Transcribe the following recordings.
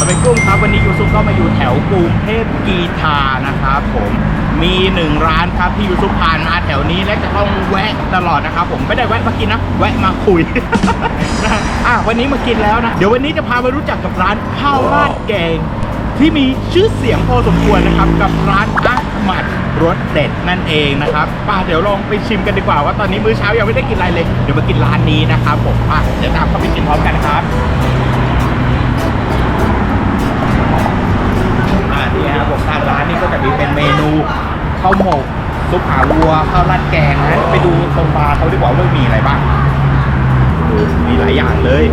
สวัสดีกุ้งครับวันนี้ยูซุปก็มาอยู่แถวกรุงเทพกีทานะครับผมมีหนึ่งร้านครับที่ยูซุปผ่านมาแถวนี้และจะต้องแวะตลอดนะครับผมไม่ได้แวะมากินนะแวะมาคุยนะอะวันนี้มากินแล้วนะ เดี๋ยววันนี้จะพามารู้จักกับร้านข้าวราดแกงที่มีชื่อเสียงพอสมควรนะครับกับร้านอักหมัดรสเด็ดนั่นเองนะครับป้าเดี๋ยวลองไปชิมกันดีกว่าว่าตอนนี้มื้อเช้ายังไม่ได้กินอะไรเลย เดี๋ยวมากินร้านนี้นะครับผมป้าเดี๋ยว ข้าวหมกซุปหาวัวข้าวราดแกงนะไปดูตรงบาเขาดีกว่าว่ามีอะไรบ้างมีหลายอย่างเลย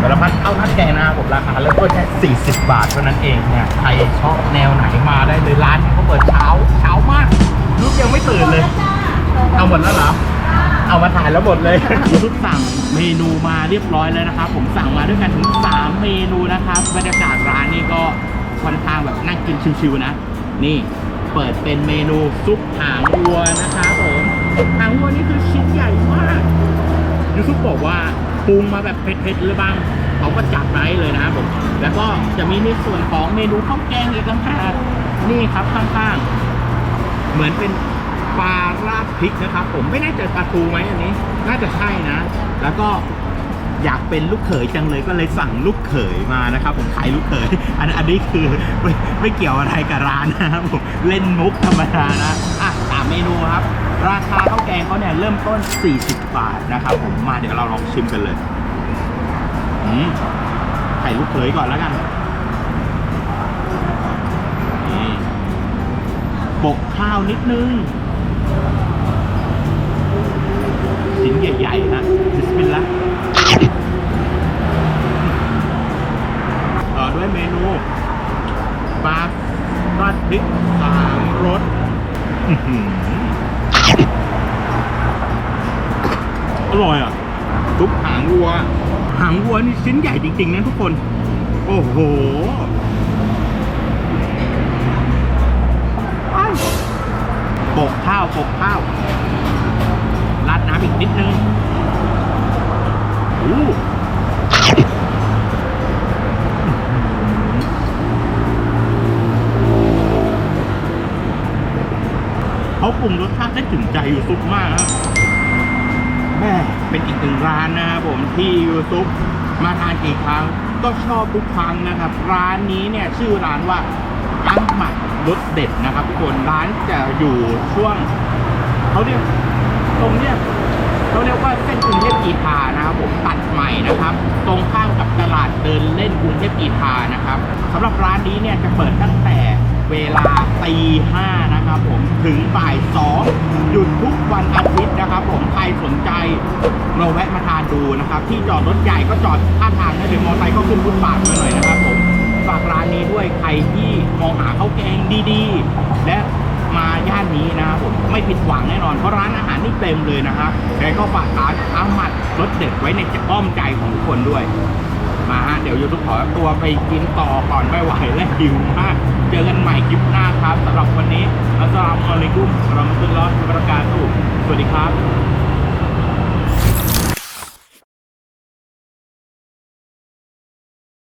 สารพัดข้าวราดแกงนะผมราคาเริ่มต้นแค่40 บาทเท่านั้นเองเนี่ยใครชอบแนวไหนมาได้เลยร้านเขาเปิดเช้าเช้ามากลูกยังไม่ตื่นเลยเอาหมดแล้วเหรอเอามาถ่ายแล้วหมดเลยทุกสั่งเมนูมาเรียบร้อยแล้วนะครับ ผมสั่งมาด้วยกันถึง 3 เมนูนะครับบรรยากาศร้านนี่ก็ค่อนข้างแบบนั่งกินชิวๆนะ นี่เปิดเป็นเมนูซุปหางวัวนะครับผมหางวัวนี่คือชิ้นใหญ่มากยูซุปบอกว่าปรุงมาแบบเผ็ดๆหรือบ้างเขาก็จัดไว้เลยนะผมแล้วก็จะมีในส่วนของเมนูข้าวแกงอีกต่างหากนี่ครับข้างๆเหมือนเป็นปลาราดพริกนะครับ ผมไม่แน่ใจปลาทูไหมอันนี้ น่าจะใช่นะ แล้วก็ อยากเป็นลูกเขยจังเลยก็เลยสั่งลูกเขยมานะครับ ผมขายลูกเขยอันอันนี้คือไม่ไม่เกี่ยวอะไรกับร้านนะครับผมเล่นมุกธรรมดานะอะสามเมนูครับ ราคาข้าวแกงเขาเนี่ยเริ่มต้น 40 บาทนะครับ ผมมาเดี๋ยวเราลองชิมกันเลยอืมไข่ลูกเขยก่อนแล้วกันนี่บกข้าวนิดนึงชิ้นใหญ่ๆนะบิสมิลลาห์ ต่อด้วยเมนูปลาราดพริกสามรสอร่อยอะทุกหางวัว หางวัวนี่ชิ้นใหญ่จริง ๆนะทุกคน โอ้โหปกข้าวปกข้าวราดน้ำอีกนิดนึง เขาปรุงรสชาติได้ถึงใจยูซุปมากครับแม่เป็นอีกหนึ่งร้านนะครับผมที่ยูซุปมาทานกี่ครั้งก็ชอบทุกครั้งนะครับ ร้านนี้เนี่ยชื่อร้านว่าอังหมัดรสเด็ดนะครับทุกคนร้านจะอยู่ช่วงเขาเรียกตรงเนี้ยเขาเรียกว่าเส้นกรุงเทพ กีทานะครับผมตัดใหม่นะครับ ตรงข้ามกับตลาดเดินเล่นกรุงเทพกีทานะครับสำหรับร้านนี้เนี่ยจะเปิดตั้งแต่เวลาตีห้านะครับผมถึงบ่ายสองหยุดทุกวันอาทิตย์นะครับ ผมใครสนใจเราแวะมาทานดูนะครับ ที่จอดรถใหญ่ก็จอดข้างทางได้เลยมอเตอร์ไซค์ก็ขึ้นฟุตบาทมาหน่อยนะครับผมฝากร้านนี้ด้วยใครที่มองหาข้าวแกงดีๆ และ มาย่านนี้นะครับผมไม่ผิดหวังแน่นอนเพราะร้านอาหารนี่เต็มเลยนะครับแต่ก็ฝากร้านอามัดรสเด็ดไว้ในอ้อมใจของทุกคนด้วยมาฮะเดี๋ยวยูทูบขอตัวไปกินต่อก่อนไม่ไหวและหิวมากเจอกันใหม่คลิปหน้าครับสำหรับวันนี้อัสสลามุอะลัยกุมรอมตุลลอฮ์วะบะเราะกาตุสวัสดีครับ